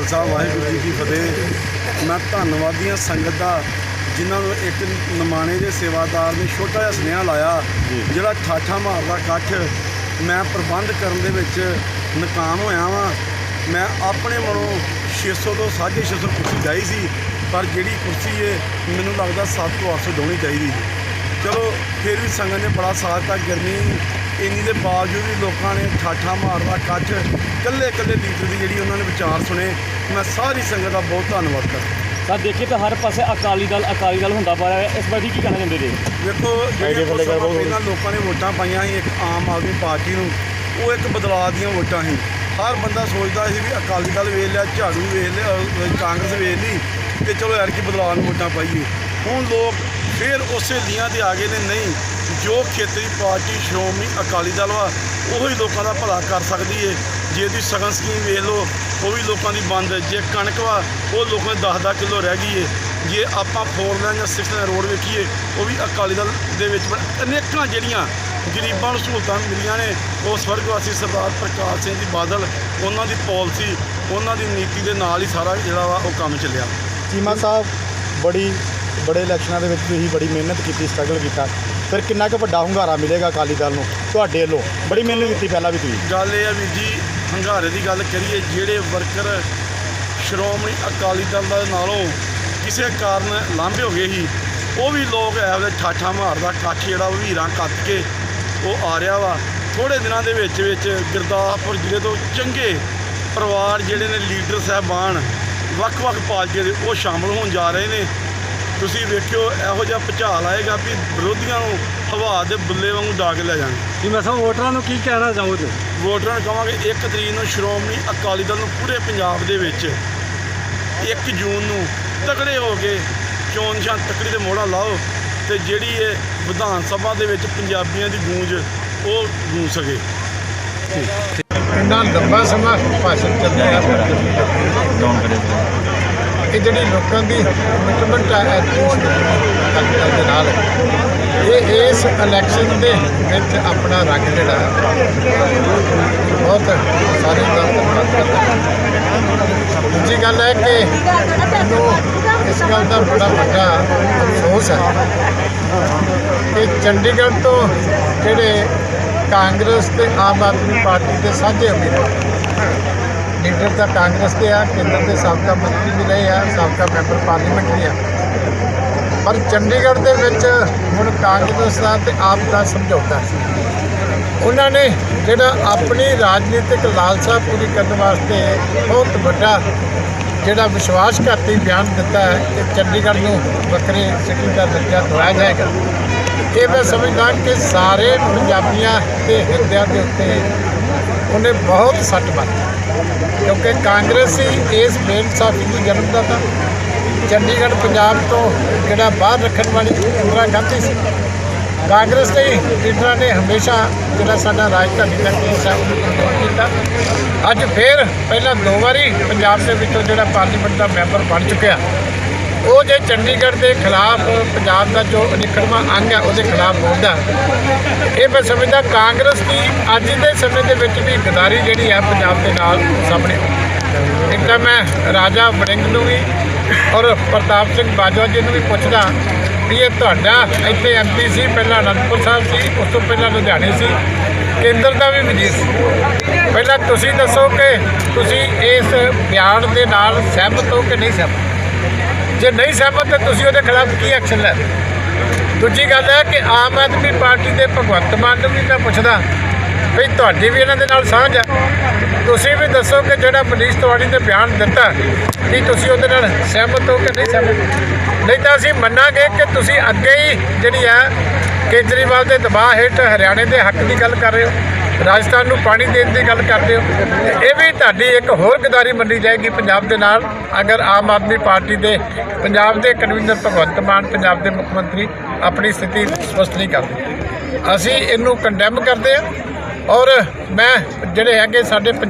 ਖਾਲਸਾ ਵਾਹਿਗੁਰੂ ਜੀ ਕੀ ਫਤਿਹ। ਮੈਂ ਧੰਨਵਾਦੀਆਂ ਸੰਗਤ ਦਾ ਜਿਨ੍ਹਾਂ ਨੂੰ ਇੱਕ ਨਮਾਣੇ ਦੇ ਸੇਵਾਦਾਰ ਨੇ ਛੋਟਾ ਜਿਹਾ ਸੁਨੇਹਾ ਲਾਇਆ ਜਿਹੜਾ ਠਾਠਾ ਮਾਰਦਾ ਇਕੱਠ ਮੈਂ ਪ੍ਰਬੰਧ ਕਰਨ ਦੇ ਵਿੱਚ ਨਾਕਾਮ ਹੋਇਆ ਵਾਂ। ਮੈਂ ਆਪਣੇ ਮਨੋਂ 600 ਤੋਂ 650 ਕੁਰਸੀ ਚਾਹੀ ਸੀ ਪਰ ਜਿਹੜੀ ਕੁਰਸੀ ਏ ਮੈਨੂੰ ਲੱਗਦਾ 7 ਤੋਂ 800 ਡਾਉਣੀ ਚਾਹੀਦੀ ਚਲੋ ਫਿਰ ਵੀ ਸੰਗਤ ਨੇ ਬੜਾ ਸਾਥ ਦਿੱਤਾ ਗਰਮੀ ਇੰਨੀ ਦੇ ਬਾਵਜੂਦ ਵੀ ਲੋਕਾਂ ਨੇ ਠਾਠਾ ਮਾਰਦਾ ਕੱਚ ਕੱਲੇ ਕੱਲੇ ਲੀਡਰ ਦੀ ਜਿਹੜੀ ਉਹਨਾਂ ਨੇ ਵਿਚਾਰ ਸੁਣੇ ਮੈਂ ਸਾਰੀ ਸੰਗਤ ਦਾ ਬਹੁਤ ਧੰਨਵਾਦ ਕਰਦਾ। ਤਾਂ ਦੇਖੀਏ ਤਾਂ ਹਰ ਪਾਸੇ ਅਕਾਲੀ ਦਲ ਅਕਾਲੀ ਦਲ ਹੁੰਦਾ ਪਾ ਰਿਹਾ ਹੈ ਇਸ ਬਾਰੇ ਕੀ ਕਹਿਣਾ ਚਾਹੁੰਦੇ ਜੀ? ਕੁਝ ਸਮਾਂ ਪਹਿਲਾਂ ਲੋਕਾਂ ਨੇ ਵੋਟਾਂ ਪਾਈਆਂ ਸੀ ਇੱਕ ਆਮ ਆਦਮੀ ਪਾਰਟੀ ਨੂੰ ਉਹ ਇੱਕ ਬਦਲਾਅ ਦੀਆਂ ਵੋਟਾਂ ਸੀ। ਹਰ ਬੰਦਾ ਸੋਚਦਾ ਸੀ ਵੀ ਅਕਾਲੀ ਦਲ ਵੇਖ ਲਿਆ ਝਾੜੂ ਵੇਖ ਲਿਆ ਕਾਂਗਰਸ ਵੇਖ ਲਈ ਤੇ ਚਲੋ ਐਰਕੀ ਬਦਲਾਅ ਨੂੰ ਵੋਟਾਂ ਪਾਈਏ। ਹੁਣ ਲੋਕ ਫਿਰ ਉਸੇ ਲੀਆਂ ਤੇ ਆ ਗਏ ਨੇ ਨਹੀਂ ਜੋ ਖੇਤਰੀ ਪਾਰਟੀ ਸ਼੍ਰੋਮਣੀ ਅਕਾਲੀ ਦਲ ਵਾ, ਉਹ ਹੀ ਲੋਕਾਂ ਦਾ ਭਲਾ ਕਰ ਸਕਦੀ ਏ। ਜੇ ਦੀ ਸਗਨ ਸਕੀਮ ਵੇਖ ਲਓ, ਉਹ ਵੀ ਲੋਕਾਂ ਦੀ ਬੰਦ ਜੇ ਕਣਕ ਵਾ, ਉਹ ਲੋਕਾਂ ਦੀ 10-10 ਕਿਲੋ ਰਹਿ ਗਈ ਏ। ਜੇ ਆਪਾਂ ਫੋਰ ਲਾਈਨ ਜਾਂ ਸਿਕਸ ਲਾਈਨ ਰੋਡ ਵੇਖੀਏ, ਉਹ ਵੀ ਅਕਾਲੀ ਦਲ ਦੇ ਵਿੱਚ ਅਨੇਕਾਂ ਜਿਹੜੀਆਂ ਗਰੀਬਾਂ ਨੂੰ ਸਹੂਲਤਾਂ ਮਿਲੀਆਂ ਨੇ, ਉਹ ਸਵਰਗਵਾਸੀ ਸਰਦਾਰ ਪ੍ਰਕਾਸ਼ ਸਿੰਘ ਜੀ ਬਾਦਲ, ਉਹਨਾਂ ਦੀ ਪਾਲਿਸੀ ਉਹਨਾਂ ਦੀ ਨੀਤੀ ਦੇ ਨਾਲ ਹੀ ਸਾਰਾ ਜਿਹੜਾ ਵਾ, ਉਹ ਕੰਮ ਚੱਲਿਆ। ਚੀਮਾ ਸਾਹਿਬ, ਬੜੀ, ਬੜੇ ਇਲੈਕਸ਼ਨਾਂ ਦੇ ਵਿੱਚ ਤੁਸੀਂ ਬੜੀ ਮਿਹਨਤ ਕੀਤੀ ਸਟਰਗਲ ਕੀਤਾ। ਫਿਰ ਕਿੰਨਾ ਕੁ ਵੱਡਾ ਹੁੰਗਾਰਾ ਮਿਲੇਗਾ ਅਕਾਲੀ ਦਲ ਨੂੰ ਤੁਹਾਡੇ ਵੱਲੋਂ? ਬੜੀ ਮਿਹਨਤ ਕੀਤੀ ਪਹਿਲਾਂ ਵੀ ਤੁਸੀਂ। ਗੱਲ ਇਹ ਆ ਵੀਰ ਜੀ, ਹੰਗਾਰੇ ਦੀ ਗੱਲ ਕਰੀਏ, ਜਿਹੜੇ ਵਰਕਰ ਸ਼੍ਰੋਮਣੀ ਅਕਾਲੀ ਦਲ ਦਾ ਨਾਲੋਂ ਕਿਸੇ ਕਾਰਨ ਲਾਂਭੇ ਹੋ ਗਏ ਸੀ, ਉਹ ਵੀ ਲੋਕ ਐਵੇਂ ਠਾਠਾ ਮਾਰਦਾ, ਕੱਠ ਜਿਹੜਾ ਉਹ ਵੀਰਾਂ ਕੱਤ ਕੇ ਉਹ ਆ ਰਿਹਾ ਵਾ। ਥੋੜੇ ਦਿਨਾਂ ਦੇ ਵਿੱਚ ਵਿੱਚ ਗੁਰਦਾਸਪੁਰ ਜ਼ਿਲ੍ਹੇ ਤੋਂ ਚੰਗੇ ਪਰਿਵਾਰ ਜਿਹੜੇ ਨੇ, ਲੀਡਰ ਸਾਹਿਬਾਨ ਵੱਖ-ਵੱਖ ਪਾਰਟੀਆਂ ਦੇ ਉਹ ਸ਼ਾਮਲ ਹੋਣ ਜਾ ਰਹੇ ਨੇ। ਤੁਸੀਂ ਵੇਖਿਓ ਇਹੋ ਜਿਹਾ ਭੁਚਾਲ ਆਏਗਾ ਵੀ ਵਿਰੋਧੀਆਂ ਨੂੰ ਹਵਾ ਦੇ ਬੁੱਲੇ ਵਾਂਗੂ ਡਾਕ ਲੈ ਜਾਣ। ਜੀ ਮੈਂ ਸਭ ਵੋਟਰਾਂ ਨੂੰ ਕੀ ਕਹਿਣਾ ਚਾਹੋਗੇ? ਵੋਟਰਾਂ ਨੂੰ ਕਹਾਂਗੇ 1 ਤਰੀਕ ਨੂੰ ਸ਼੍ਰੋਮਣੀ ਅਕਾਲੀ ਦਲ ਨੂੰ ਪੂਰੇ ਪੰਜਾਬ ਦੇ ਵਿੱਚ 1 ਜੂਨ ਨੂੰ ਤਕੜੇ ਹੋ ਕੇ ਚੋਣ ਨਿਸ਼ਾਨ ਤਕੜੀ ਦੇ ਮੋੜਾ ਲਾਓ ਤੇ ਜਿਹੜੀ ਇਹ ਵਿਧਾਨ ਸਭਾ ਦੇ ਵਿੱਚ ਪੰਜਾਬੀਆਂ ਦੀ ਗੂੰਜ ਉਹ ਗੂੰਜ ਸਕੇ। ਇੰਨਾ ਲੰਬਾ ਸਮਾਂ ਭਾਸ਼ਣ ਚੱਲਿਆ ਇਹ ਜਿਹੜੀ ਲੋਕਾਂ ਦੀ ਕਮਿਟਮੈਂਟ ਹੈ ਐਟਲੀਸਟ ਦੇ ਨਾਲ ਇਹ ਇਸ ਇਲੈਕਸ਼ਨ ਦੇ ਵਿੱਚ ਆਪਣਾ ਰੰਗ ਜਿਹੜਾ ਬਹੁਤ ਸਾਰੇ ਦਾ ਧੰਨਵਾਦ ਕਰਦਾ ਦੂਜੀ ਗੱਲ ਹੈ ਕਿ ਮੈਨੂੰ ਇਸ ਗੱਲ ਦਾ ਬੜਾ ਵੱਡਾ ਅਫਸੋਸ ਹੈ ਕਿ ਚੰਡੀਗੜ੍ਹ ਤੋਂ ਜਿਹੜੇ ਕਾਂਗਰਸ ਤੇ ਆਮ ਆਦਮੀ ਪਾਰਟੀ ਦੇ ਸਾਂਝੇ ਉਮੀਦਵਾਰ ਲੀਡਰ ਤਾਂ ਕਾਂਗਰਸ ਦੇ ਆ, ਕੇਂਦਰ ਦੇ ਸਾਬਕਾ ਮੰਤਰੀ ਵੀ ਰਹੇ ਆ, ਸਾਬਕਾ ਮੈਂਬਰ ਪਾਰਲੀਮੈਂਟ ਵੀ ਆ। ਪਰ ਚੰਡੀਗੜ੍ਹ ਦੇ ਵਿੱਚ ਹੁਣ ਕਾਂਗਰਸ ਦਾ ਤੇ ਆਪ ਦਾ ਸਮਝੌਤਾ ਸੀ। ਉਹਨਾਂ ਨੇ ਜਿਹੜਾ ਆਪਣੀ ਰਾਜਨੀਤਿਕ ਲਾਲਸਾ ਪੂਰੀ ਕਰਨ ਵਾਸਤੇ ਬਹੁਤ ਵੱਡਾ ਜਿਹੜਾ ਵਿਸ਼ਵਾਸਘਾਤੀ ਬਿਆਨ ਦਿੱਤਾ ਹੈ ਕਿ ਚੰਡੀਗੜ੍ਹ ਨੂੰ ਵੱਖਰੇ ਸਿਟੀ ਦਾ ਦਰਜਾ ਦਵਾਇਆ ਜਾਏਗਾ। ਇਹ ਮੈਂ ਸਮਝਦਾ ਕਿ ਸਾਰੇ ਪੰਜਾਬੀਆਂ ਦੇ ਹਿਰਦਿਆਂ ਦੇ ਉੱਤੇ ਉਹਨੇ ਬਹੁਤ ਸੱਟ ਮਾਰੀ। ਕਿਉਂਕਿ ਕਾਂਗਰਸ ਹੀ ਇਸ ਬੇਇਨਸਾਫੀ ਦਾ ਜਨਮਦਾਤਾ ਚੰਡੀਗੜ੍ਹ, ਪੰਜਾਬ ਤੋਂ ਜਿਹੜਾ ਬਾਹਰ ਰੱਖਣ ਵਾਲੀ ਇੰਦਰਾ ਗਾਂਧੀ ਸੀ। ਕਾਂਗਰਸ ਦੇ ਲੀਡਰਾਂ ਨੇ ਹਮੇਸ਼ਾ ਜਿਹੜਾ ਸਾਡਾ ਰਾਜਧਾਨੀ ਦਾ ਕੇਸ ਹੈ, ਉਹਨੂੰ ਕੀਤਾ। ਅੱਜ ਫੇਰ ਪਹਿਲਾਂ ਦੋ ਵਾਰੀ ਪੰਜਾਬ ਦੇ ਵਿੱਚੋਂ ਜਿਹੜਾ ਪਾਰਲੀਮੈਂਟ ਦਾ ਮੈਂਬਰ ਬਣ ਚੁੱਕਿਆ। ਉਹ ਜੇ ਚੰਡੀਗੜ੍ਹ ਦੇ ਖਿਲਾਫ ਪੰਜਾਬ ਦਾ ਜੋ ਅਨਿਖੜਵਾਂ ਅੰਗ ਹੈ, ਉਹਦੇ ਖਿਲਾਫ ਬੋਲਦਾ। ਇਹ ਮੈਂ ਸਮਝਦਾ ਕਾਂਗਰਸ ਦੀ ਅੱਜ ਦੇ ਸਮੇਂ ਦੇ ਵਿੱਚ ਵੀ ਗਦਾਰੀ ਜਿਹੜੀ ਹੈ ਪੰਜਾਬ ਦੇ ਨਾਲ ਸਾਹਮਣੇ ਇੱਕ ਤਾਂ ਮੈਂ ਰਾਜਾ ਵੜਿੰਗ ਨੂੰ ਵੀ ਔਰ ਪ੍ਰਤਾਪ ਸਿੰਘ ਬਾਜਵਾ ਜੀ ਨੂੰ ਵੀ ਪੁੱਛਦਾ ਵੀ ਇਹ ਤੁਹਾਡਾ ਇੱਥੇ ਐਮਪੀ ਸੀ, ਪਹਿਲਾਂ ਅਨੰਦਪੁਰ ਸਾਹਿਬ ਸੀ, ਉਸ ਤੋਂ ਪਹਿਲਾਂ ਲੁਧਿਆਣੇ ਸੀ, ਕੇਂਦਰ ਦਾ ਵੀ ਵਜ਼ੀਰ ਸੀ। ਪਹਿਲਾਂ ਤੁਸੀਂ ਦੱਸੋ ਕਿ ਤੁਸੀਂ ਇਸ ਬਿਆਨ ਦੇ ਨਾਲ ਸਹਿਮਤ ਹੋ ਕਿ ਨਹੀਂ ਸਹਿਮਤ? ਜੇ ਨਹੀਂ ਸਹਿਮਤ, ਤਾਂ ਤੁਸੀਂ ਉਹਦੇ ਖਿਲਾਫ ਕੀ ਐਕਸ਼ਨ ਲੈ ਦੂਜੀ ਗੱਲ ਹੈ ਕਿ ਆਮ ਆਦਮੀ ਪਾਰਟੀ ਦੇ ਭਗਵੰਤ ਮਾਨ ਨੂੰ ਵੀ ਮੈਂ ਪੁੱਛਦਾ ਵੀ ਤੁਹਾਡੀ ਵੀ ਇਹਨਾਂ ਦੇ ਨਾਲ ਸਾਂਝ ਹੈ ਤੁਸੀਂ ਵੀ ਦੱਸੋ ਕਿ ਜਿਹੜਾ ਪੁਲਿਸ ਤਿਵਾੜੀ ਨੇ ਬਿਆਨ ਦਿੱਤਾ, ਕਿ ਤੁਸੀਂ ਉਹਦੇ ਨਾਲ ਸਹਿਮਤ ਹੋ ਕਿ ਨਹੀਂ ਸਹਿਮਤ? ਨਹੀਂ ਤਾਂ ਅਸੀਂ ਮੰਨਾਂਗੇ ਕਿ ਤੁਸੀਂ ਅੱਗੇ ਹੀ ਜਿਹੜੀ ਹੈ ਕੇਜਰੀਵਾਲ ਦੇ ਦਬਾਅ ਹੇਠ ਹਰਿਆਣੇ ਦੇ ਹੱਕ ਦੀ ਗੱਲ ਕਰ ਰਹੇ ਹੋ। ਰਾਜਸਥਾਨ ਨੂੰ ਪਾਣੀ ਦੇਣ ਦੀ ਗੱਲ ਕਰਦੇ ਹੋ, ਇਹ ਵੀ ਤੁਹਾਡੀ ਇੱਕ ਹੋਰ ਗਦਾਰੀ ਮੰਨੀ ਜਾਏਗੀ ਪੰਜਾਬ ਦੇ ਨਾਲ। ਅਗਰ ਆਮ ਆਦਮੀ ਪਾਰਟੀ ਦੇ, ਪੰਜਾਬ ਦੇ ਕਨਵੀਨਰ ਭਗਵੰਤ ਮਾਨ, ਪੰਜਾਬ ਦੇ ਮੁੱਖ ਮੰਤਰੀ ਆਪਣੀ ਸਥਿਤੀ ਸਪਸ਼ਟ ਨਹੀਂ ਕਰਦੇ। ਅਸੀਂ ਇਹਨੂੰ ਕੰਡੈਮ ਕਰਦੇ ਹਾਂ ਔਰ ਮੈਂ ਜਿਹੜੇ ਹੈਗੇ ਸਾਡੇ ਪੰਜਾਬ